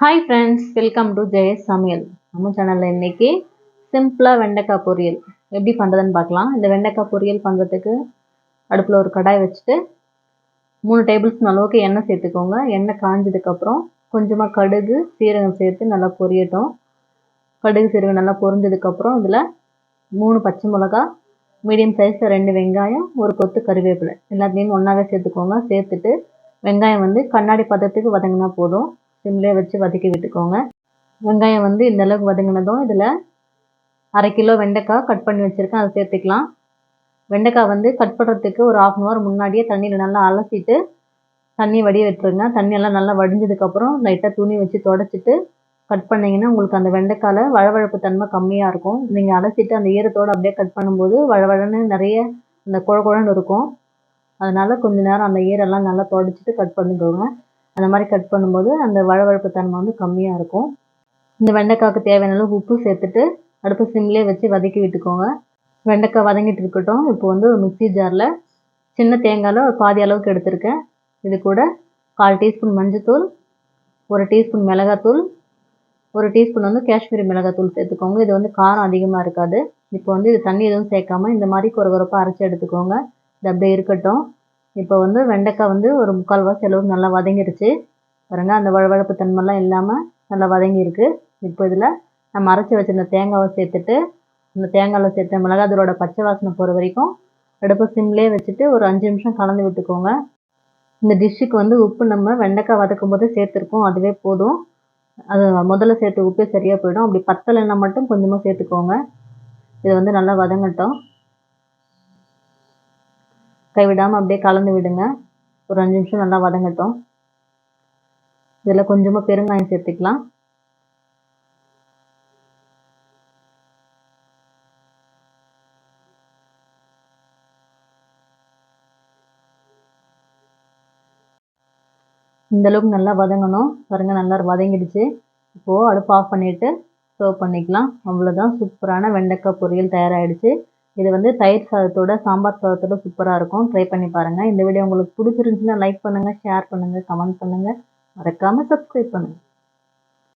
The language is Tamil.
Hi friends welcome to Jaya's சமையல் நம்ம சேனலில் இன்றைக்கி சிம்பிளாக வெண்டைக்காய் பொரியல். எப்படி பண்ணுறதுன்னு பார்க்கலாம். இந்த வெண்டைக்காய் பொரியல் பண்ணுறதுக்கு அடுப்பில் ஒரு கடாய் வச்சுட்டு மூணு டேபிள் ஸ்பூன் அளவுக்கு எண்ணெய் சேர்த்துக்கோங்க. எண்ணெய் காஞ்சதுக்கப்புறம் கொஞ்சமாக கடுகு சீரகம் சேர்த்து நல்லா பொரியட்டும். கடுகு சீரகம் நல்லா பொரிஞ்சதுக்கப்புறம் இதில் மூணு பச்சை மிளகா மீடியம் சைஸில் ரெண்டு வெங்காயம் ஒரு கொத்து கருவேப்பிலை. எல்லாத்தையும் ஒன்றாவே சேர்த்துக்கோங்க. சேர்த்துட்டு வெங்காயம் வந்து கண்ணாடி பதத்துக்கு வதங்கினா போதும். சிம்லேயே வச்சு வதக்கி விட்டுக்கோங்க. வெங்காயம் வந்து இந்தளவுக்கு வதங்கினதும் இதில் அரை கிலோ வெண்டைக்காய் கட் பண்ணி வச்சுருக்கேன் அதை சேர்த்துக்கலாம். வெண்டைக்காய் வந்து கட் பண்ணுறதுக்கு ஒரு ஆஃப் அன் ஹவர் முன்னாடியே தண்ணியில் நல்லா அலசிட்டு தண்ணி வடிய விட்டுருங்க. தண்ணியெல்லாம் நல்லா வடிஞ்சதுக்கப்புறம் லைட்டாக துணி வச்சு தொடச்சிட்டு கட் பண்ணிங்கன்னா உங்களுக்கு அந்த வெண்டைக்காயில் வழவழப்பு தன்மை கம்மியாக இருக்கும். நீங்கள் அலசிட்டு அந்த ஈரத்தோடு அப்படியே கட் பண்ணும்போது வழவழன்னு நிறைய அந்த குழ குழன்னு இருக்கும். அதனால் கொஞ்ச நேரம் அந்த ஈரெல்லாம் நல்லா தொடச்சிட்டு கட் பண்ணிக்கோங்க. அந்த மாதிரி கட் பண்ணும்போது அந்த வழவழப்பு தன்மை வந்து கம்மியாக இருக்கும். இந்த வெண்டைக்காய்க்கு தேவையான அளவு உப்பு சேர்த்துட்டு அடுப்பு சிம்லேயே வச்சு வதக்கி விட்டுக்கோங்க. வெண்டைக்காய் வதங்கிட்டு இருக்கட்டும். இப்போ வந்து ஒரு மிக்சி ஜாரில் சின்ன தேங்காயில் ஒரு பாதி அளவுக்கு எடுத்திருக்கேன். இது கூட கால் டீஸ்பூன் மஞ்சத்தூள் ஒரு டீஸ்பூன் மிளகாத்தூள் ஒரு டீஸ்பூன் வந்து காஷ்மீரி மிளகாத்தூள் சேர்த்துக்கோங்க. இது வந்து காரம் அதிகமாக இருக்காது. இப்போ வந்து இது தண்ணி எதுவும் சேர்க்காம இந்த மாதிரி கொரகொரப்பாக அரைச்சி எடுத்துக்கோங்க. இது அப்படியே இருக்கட்டும். இப்போ வந்து வெண்டைக்காய் வந்து ஒரு முக்கால்வாசி அளவுக்கு நல்லா வதங்கிடுச்சு பாருங்கள் அந்த வழவழப்பு தன்மைலாம் இல்லாமல் நல்லா வதங்கியிருக்கு. இப்போ இதில் நம்ம அரைச்சி வச்சிருந்த தேங்காவை சேர்த்துட்டு அந்த தேங்காயில் சேர்த்த மிளகாத்தூளோட பச்சை வாசனை போகிற வரைக்கும் அடுப்பை சிம்லேயே வச்சுட்டு ஒரு அஞ்சு நிமிஷம் கலந்து விட்டுக்கோங்க. இந்த டிஷ்ஷுக்கு வந்து உப்பு நம்ம வெண்டைக்காய் வதக்கும் போதே சேர்த்துருக்கோம். அதுவே போதும். அது முதல்ல சேர்த்து உப்பே சரியாக போயிடும். அப்படி பத்தலைன்னா மட்டும் கொஞ்சமாக சேர்த்துக்கோங்க. இதை வந்து நல்லா வதங்கட்டும். கைவிடாமல் அப்படியே கலந்து விடுங்க. ஒரு அஞ்சு நிமிஷம் நல்லா வதங்கட்டும். இதில் கொஞ்சமாக பெருங்காயம் சேர்த்துக்கலாம். இந்தளவுக்கு நல்லா வதங்கணும். பாருங்கள் நல்லா வதங்கிடுச்சு. இப்போது அடுப்பு ஆஃப் பண்ணிவிட்டு சர்வ் பண்ணிக்கலாம். அவ்வளோதான் சூப்பரான வெண்டைக்காய் பொரியல் தயாராகிடுச்சு இது வந்து தயிர் சாதத்தோட சாம்பார் சாதத்தோட சூப்பராக இருக்கும். ட்ரை பண்ணி பாருங்கள் இந்த வீடியோ உங்களுக்கு பிடிச்சிருந்துச்சுன்னா லைக் பண்ணுங்கள் ஷேர் பண்ணுங்கள் கமெண்ட் பண்ணுங்கள் மறக்காமல் சப்ஸ்கிரைப் பண்ணுங்கள்